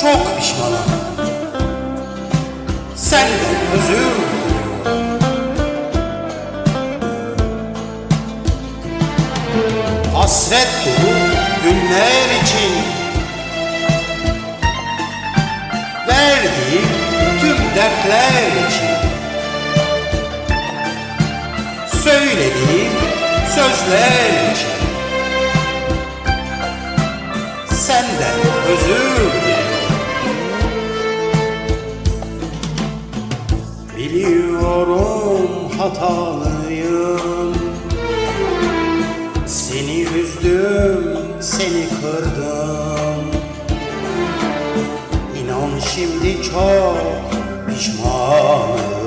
çok pişmanım. Senden özür diliyorum. Hasret dolu günler için Verdiğim tüm dertler için Söylediğim sözler için Senden özür Biliyorum hatalıyım. Seni üzdüm, seni kırdım. İnan şimdi çok pişmanım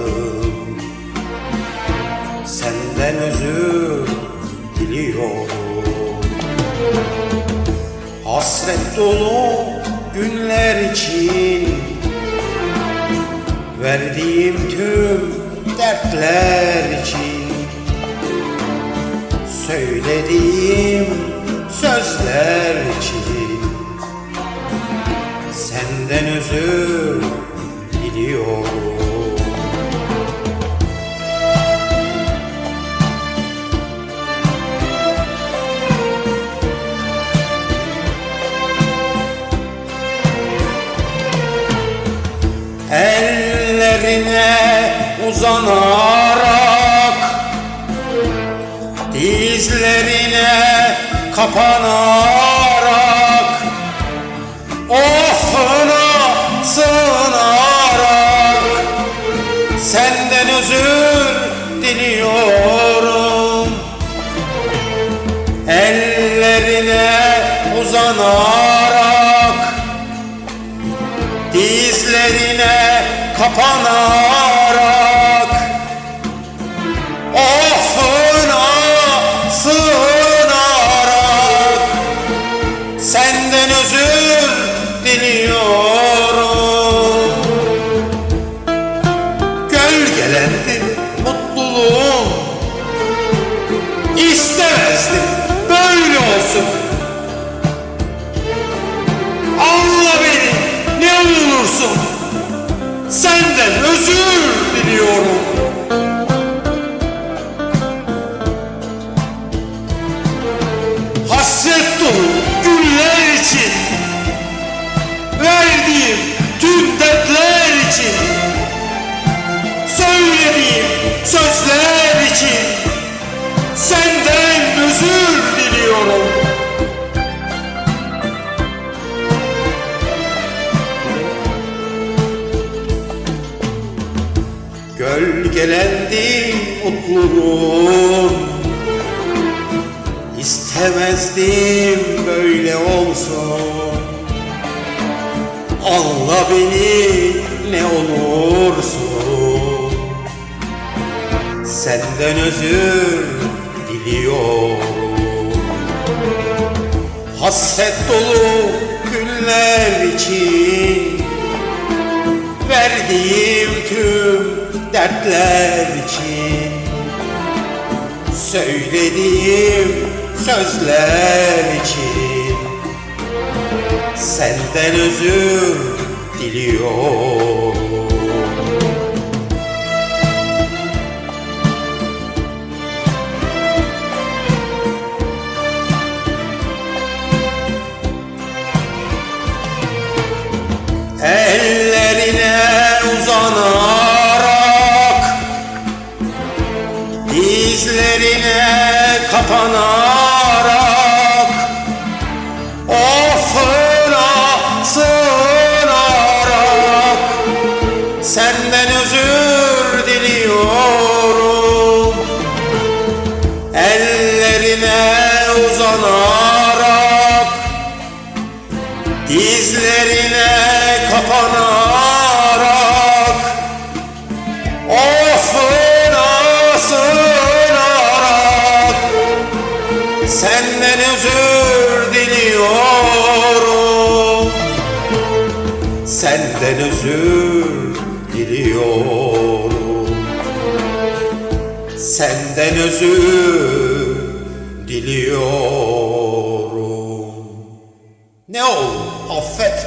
Hasret dolu günler için Verdiğim tüm dertler için Söylediğim sözler için Senden özür diliyorum Ellerine uzanarak Dizlerine kapanarak Ofuna sığınarak Senden özür diliyorum. Ellerine uzanarak Söylediğim sözler için. Senden özür diliyorum. Gölgelendi mutluluğum. İstemezdim böyle olsun. Anla beni ne olursun Senden özür diliyorum. Hasret dolu günler için Verdiğim tüm dertler için Söylediğim sözler için Senden özür diliyorum kapanarak Ofuna sığınarak Senden özür diliyorum. Ellerine uzanarak Dizlerine kapanarak Ofuna Senden özür diliyorum. Senden özür diliyorum. Senden özür diliyorum. Ne olur affet